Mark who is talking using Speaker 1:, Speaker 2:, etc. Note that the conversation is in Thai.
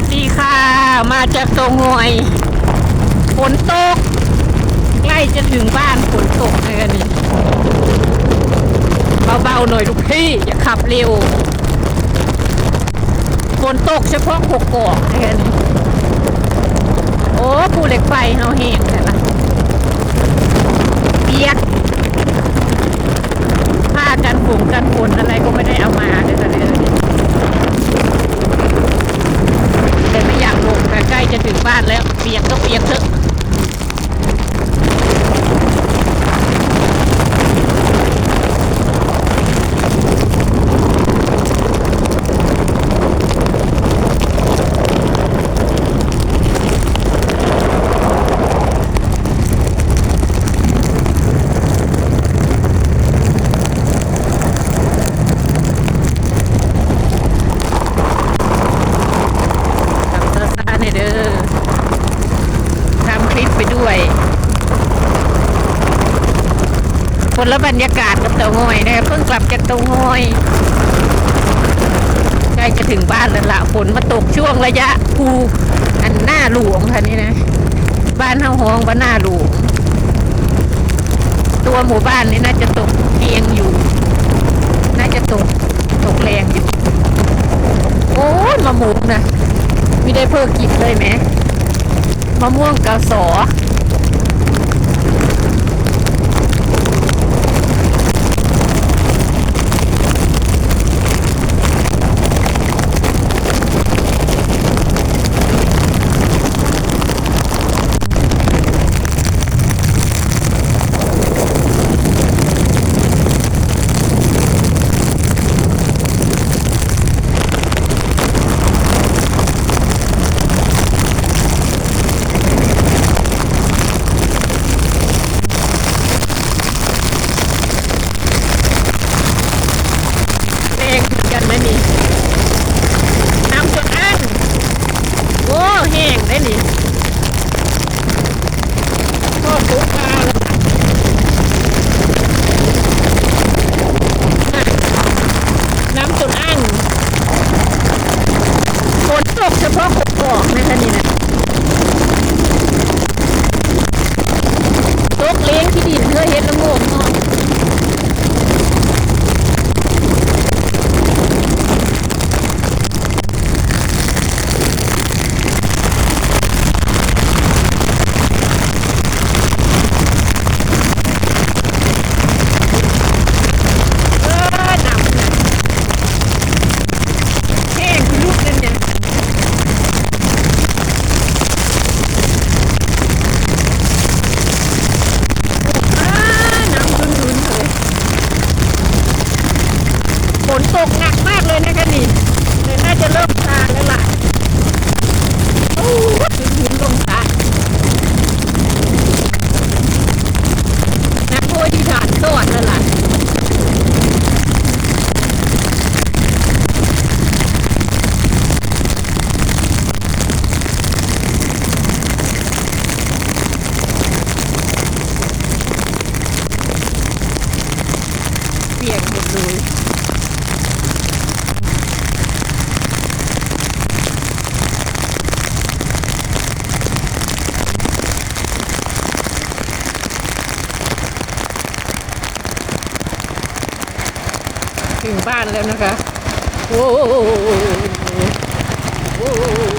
Speaker 1: วัสดีค่ะ มาจากตรงหวยฝนตก ใกล้จะถึงบ้านฝนตกเลยกันนี่เบาๆหน่อยลูกพี่ อย่าขับเร็วฝนตกเฉพาะหกกอกเลยกันนี่โอ้ภูเหล็กไฟเฮาแห้งแต่ละเปียกผ้ากันฝนกันฝนอะไรก็ไม่ได้เอามาเลยแต่เลยแต่ไม่อยากลงแต่ใกล้จะถึงบ้านแล้ว เปียกก็เปียกเถอะ ทำซาซาในอยเด้อทำคลิปไป ด้วยคนละบรรยากาศกับเตางอยนะคะเพิ่งกลับจากเตางอยใกล้จะถึงบ้านแล้วละฝนมาตกช่วงระยะภูอันหน้าหลวงค่ะนี่นะ บ้านเฮาห้องบ้านหน้าหลวงตัวหมู่บ้านนี่น่าจะตกเอียงอยู่ น่าจะตกตกแรงอยู่โอ้ยมะม่วงนะไม่ได้เพิ่งกินเลยไหมมะม่วงกาสอแรงเหมือนกันนะนี่น้ำจนอั้นโอ้แห้งได้นี่ก็ปุ๊บมาแล้วน้ำจนอั้นฝนตกเฉพาะกกอกนะคะนี่นะตกเลี้ียกหมดเลยถึงบ้านแล้วนะคะ โอ้โห